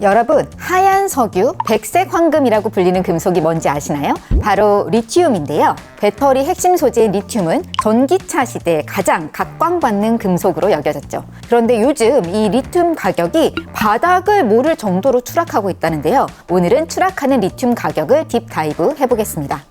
여러분, 하얀 석유, 백색 황금이라고 불리는 금속이 뭔지 아시나요? 바로 리튬인데요. 배터리 핵심 소재인 리튬은 전기차 시대에 가장 각광받는 금속으로 여겨졌죠. 그런데 요즘 이 리튬 가격이 바닥을 모를 정도로 추락하고 있다는데요. 오늘은 추락하는 리튬 가격을 딥다이브 해보겠습니다.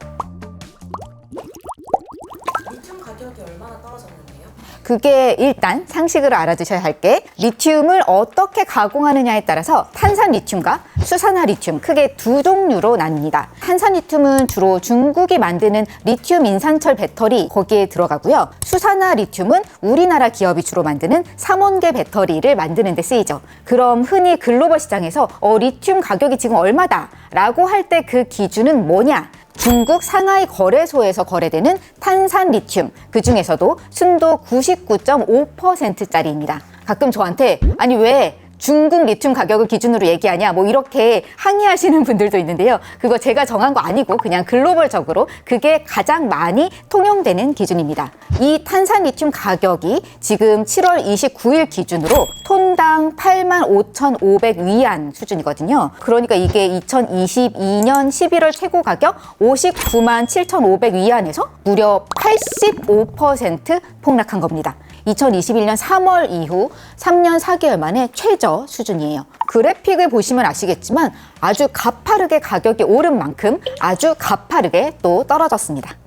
그게 일단 상식으로 알아두셔야 할 게 리튬을 어떻게 가공하느냐에 따라서 탄산 리튬과 수산화 리튬 크게 두 종류로 나뉩니다. 탄산 리튬은 주로 중국이 만드는 리튬 인산철 배터리 거기에 들어가고요. 수산화 리튬은 우리나라 기업이 주로 만드는 삼원계 배터리를 만드는 데 쓰이죠. 그럼 흔히 글로벌 시장에서 어, 리튬 가격이 지금 얼마다? 라고 할 때 그 기준은 뭐냐? 중국 상하이 거래소에서 거래되는 탄산 리튬, 그 중에서도 순도 99.5%짜리입니다. 가끔 저한테, 아니, 왜 중국 리튬 가격을 기준으로 얘기하냐, 뭐 이렇게 항의하시는 분들도 있는데요. 그거 제가 정한 거 아니고 그냥 글로벌적으로 그게 가장 많이 통용되는 기준입니다. 이 탄산 리튬 가격이 지금 7월 29일 기준으로 톤당 85,500 위안 수준이거든요. 그러니까 이게 2022년 11월 최고 가격 59만 7,500 위안에서 무려 85% 폭락한 겁니다. 2021년 3월 이후 3년 4개월 만에 최저 수준이에요. 그래픽을 보시면 아시겠지만 아주 가파르게 가격이 오른 만큼 아주 가파르게 또 떨어졌습니다.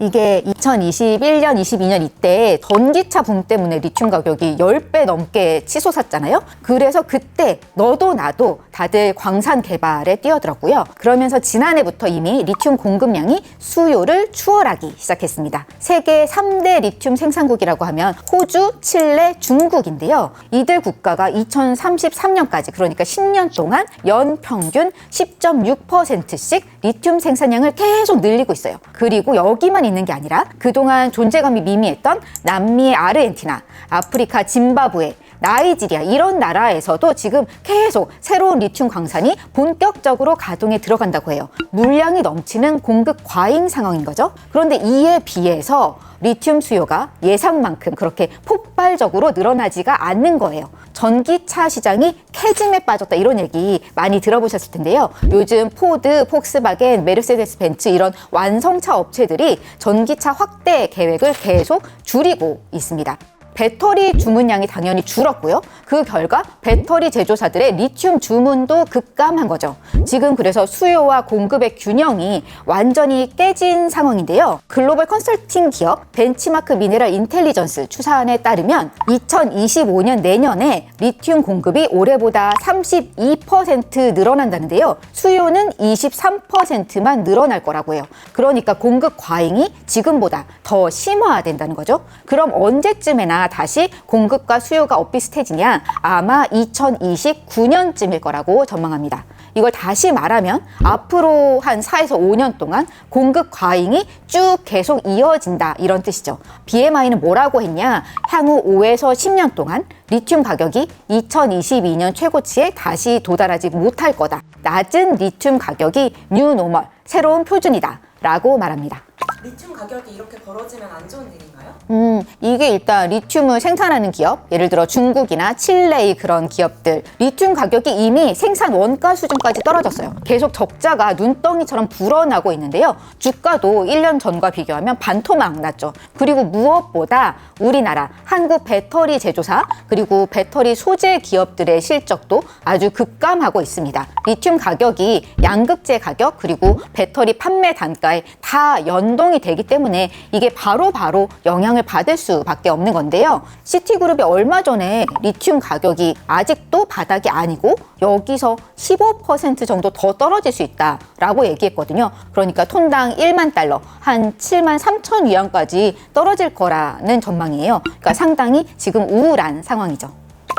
이게 2021년, 22년 이때 전기차 붐 때문에 리튬 가격이 10배 넘게 치솟았잖아요. 그래서 그때 너도 나도 다들 광산 개발에 뛰어들었고요. 그러면서 지난해부터 이미 리튬 공급량이 수요를 추월하기 시작했습니다. 세계 3대 리튬 생산국이라고 하면 호주, 칠레, 중국인데요. 이들 국가가 2033년까지 그러니까 10년 동안 연 평균 10.6%씩 리튬 생산량을 계속 늘리고 있어요. 그리고 여기만 있는 게 아니라 그동안 존재감이 미미했던 남미의 아르헨티나, 아프리카 짐바브웨, 나이지리아 이런 나라에서도 지금 계속 새로운 리튬 광산이 본격적으로 가동에 들어간다고 해요. 물량이 넘치는 공급 과잉 상황인 거죠. 그런데 이에 비해서 리튬 수요가 예상만큼 그렇게 폭발적으로 늘어나지가 않는 거예요. 전기차 시장이 캐즘에 빠졌다 이런 얘기 많이 들어보셨을 텐데요. 요즘 포드, 폭스바겐, 메르세데스 벤츠 이런 완성차 업체들이 전기차 확대 계획을 계속 줄이고 있습니다. 배터리 주문량이 당연히 줄었고요. 그 결과 배터리 제조사들의 리튬 주문도 급감한 거죠. 지금 그래서 수요와 공급의 균형이 완전히 깨진 상황인데요. 글로벌 컨설팅 기업 벤치마크 미네랄 인텔리전스 추산에 따르면 2025년 내년에 리튬 공급이 올해보다 32% 늘어난다는데요. 수요는 23%만 늘어날 거라고 해요. 그러니까 공급 과잉이 지금보다 더 심화된다는 거죠. 그럼 언제쯤에나 다시 공급과 수요가 엇비슷해지냐? 아마 2029년쯤일 거라고 전망합니다. 이걸 다시 말하면 앞으로 한 4에서 5년 동안 공급 과잉이 쭉 계속 이어진다 이런 뜻이죠. BMI는 뭐라고 했냐? 향후 5에서 10년 동안 리튬 가격이 2022년 최고치에 다시 도달하지 못할 거다. 낮은 리튬 가격이 뉴 노멀, 새로운 표준이다. 라고 말합니다. 리튬 가격이 이렇게 벌어지면 안 좋은 일인가요? 음, 이게 일단 리튬을 생산하는 기업, 예를 들어 중국이나 칠레의 그런 기업들, 리튬 가격이 이미 생산 원가 수준까지 떨어졌어요. 계속 적자가 눈덩이처럼 불어나고 있는데요. 주가도 1년 전과 비교하면 반토막 났죠. 그리고 무엇보다 우리나라 한국 배터리 제조사, 그리고 배터리 소재 기업들의 실적도 아주 급감하고 있습니다. 리튬 가격이 양극재 가격, 그리고 배터리 판매 단가에 다 연동 이 되기 때문에 이게 바로 바로 영향을 받을 수밖에 없는 건데요. 시티그룹이 얼마 전에 리튬 가격이 아직도 바닥이 아니고 여기서 15% 정도 더 떨어질 수 있다라고 얘기했거든요. 그러니까 톤당 1만 달러, 한 7만 3천 위안까지 떨어질 거라는 전망이에요. 그러니까 상당히 지금 우울한 상황이죠.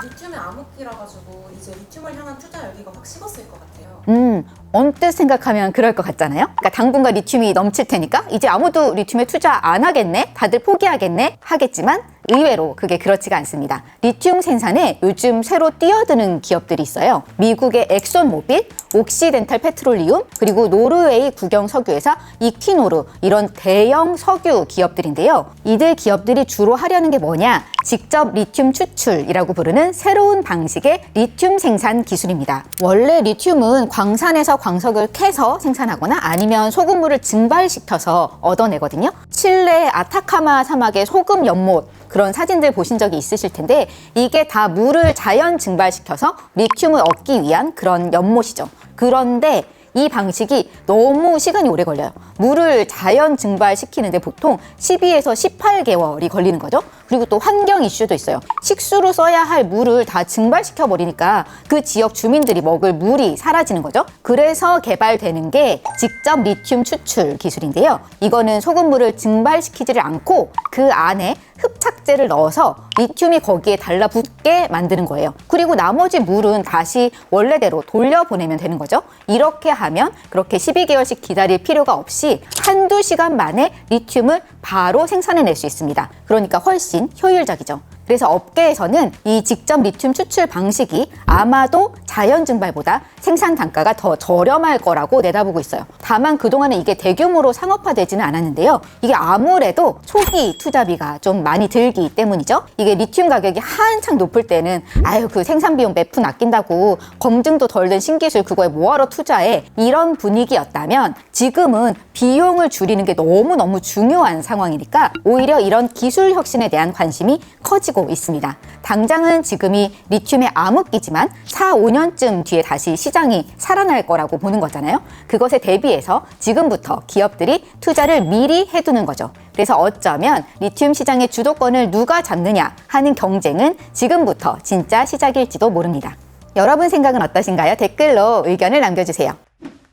리튬의 암흑기라 가지고 이제 리튬을 향한 투자 열기가 확 식었을 것 같아요. 음, 언뜻 생각하면 그럴 것 같잖아요. 그러니까 당분간 리튬이 넘칠 테니까 이제 아무도 리튬에 투자 안 하겠네, 다들 포기하겠네 하겠지만 의외로 그게 그렇지가 않습니다. 리튬 생산에 요즘 새로 뛰어드는 기업들이 있어요. 미국의 엑손모빌, 옥시덴탈 페트롤리움, 그리고 노르웨이 국영 석유회사 이퀴노르 이런 대형 석유 기업들인데요. 이들 기업들이 주로 하려는 게 뭐냐? 직접 리튬 추출이라고 부르는 새로운 방식의 리튬 생산 기술입니다. 원래 리튬은 광산에서 광석을 캐서 생산하거나 아니면 소금물을 증발시켜서 얻어내거든요. 칠레 아타카마 사막의 소금 연못 그런 사진들 보신 적이 있으실 텐데 이게 다 물을 자연 증발시켜서 리튬을 얻기 위한 그런 연못이죠. 그런데 이 방식이 너무 시간이 오래 걸려요. 물을 자연 증발시키는데 보통 12에서 18개월이 걸리는 거죠. 그리고 또 환경 이슈도 있어요. 식수로 써야 할 물을 다 증발시켜 버리니까 그 지역 주민들이 먹을 물이 사라지는 거죠. 그래서 개발되는 게 직접 리튬 추출 기술인데요. 이거는 소금물을 증발시키지를 않고 그 안에 흡착제를 넣어서 리튬이 거기에 달라붙게 만드는 거예요. 그리고 나머지 물은 다시 원래대로 돌려보내면 되는 거죠. 이렇게 하면 그렇게 12개월씩 기다릴 필요가 없이 한두 시간 만에 리튬을 바로 생산해낼 수 있습니다. 그러니까 훨씬 효율적이죠. 그래서 업계에서는 이 직접 리튬 추출 방식이 아마도 자연 증발보다 생산 단가가 더 저렴할 거라고 내다보고 있어요. 다만 그동안에 이게 대규모로 상업화되지는 않았는데요. 이게 아무래도 초기 투자비가 좀 많이 들기 때문이죠. 이게 리튬 가격이 한창 높을 때는 아유 그 생산 비용 몇 푼 아낀다고 검증도 덜 된 신기술 그거에 뭐하러 투자해 이런 분위기였다면 지금은 비용을 줄이는 게 너무너무 중요한 상황이니까 오히려 이런 기술 혁신에 대한 관심이 커지 고 있습니다. 당장은 지금이 리튬의 암흑기지만 4, 5년쯤 뒤에 다시 시장이 살아날 거라고 보는 거잖아요. 그것에 대비해서 지금부터 기업들이 투자를 미리 해두는 거죠. 그래서 어쩌면 리튬 시장의 주도권을 누가 잡느냐 하는 경쟁은 지금부터 진짜 시작일지도 모릅니다. 여러분 생각은 어떠신가요? 댓글로 의견을 남겨주세요.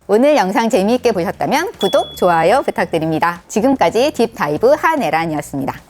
오늘 영상 재미있게 보셨다면 구독, 좋아요 부탁드립니다. 지금까지 딥다이브 한애란이었습니다.